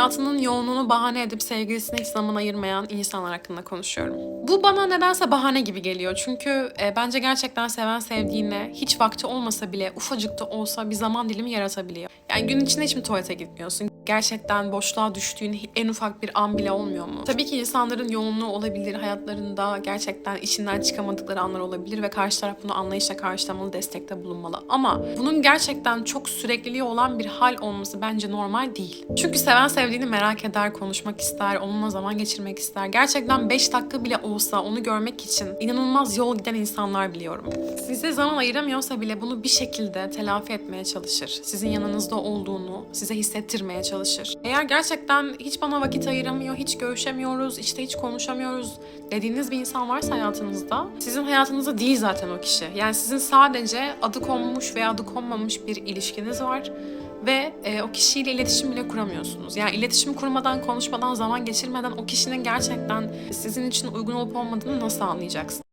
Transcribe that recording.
hayatının yoğunluğunu bahane edip sevgilisine hiç zaman ayırmayan insanlar hakkında konuşuyorum. Bu bana nedense bahane gibi geliyor. Çünkü e, bence gerçekten seven sevdiğine hiç vakti olmasa bile ufacık da olsa bir zaman dilimi yaratabiliyor. Yani gün içinde hiç mi tuvalete gitmiyorsun? Gerçekten boşluğa düştüğün en ufak bir an bile olmuyor mu? Tabii ki insanların yoğunluğu olabilir. Hayatlarında gerçekten içinden çıkamadıkları anlar olabilir ve karşı taraf bunu anlayışla karşılamalı, destekte bulunmalı. Ama bunun gerçekten çok sürekliliği olan bir hal olması bence normal değil. Çünkü seven sevdiğini merak eder, konuşmak ister, onunla zaman geçirmek ister. Gerçekten 5 dakika bile olsa onu görmek için inanılmaz yol giden insanlar biliyorum. Size zaman ayıramıyorsa bile bunu bir şekilde telafi etmeye çalışır. Sizin yanınızda olduğunu size hissettirmeye çalışır. Eğer gerçekten hiç bana vakit ayıramıyor, hiç görüşemiyoruz, işte hiç konuşamıyoruz dediğiniz bir insan varsa hayatınızda sizin hayatınızda değil zaten o kişi. Yani sizin sadece adı konmuş veya adı konmamış bir ilişkiniz var ve e, o kişiyle iletişim bile kuramıyorsunuz. Yani iletişim kurmadan, konuşmadan, zaman geçirmeden o kişinin gerçekten sizin için uygun olup olmadığını nasıl anlayacaksınız?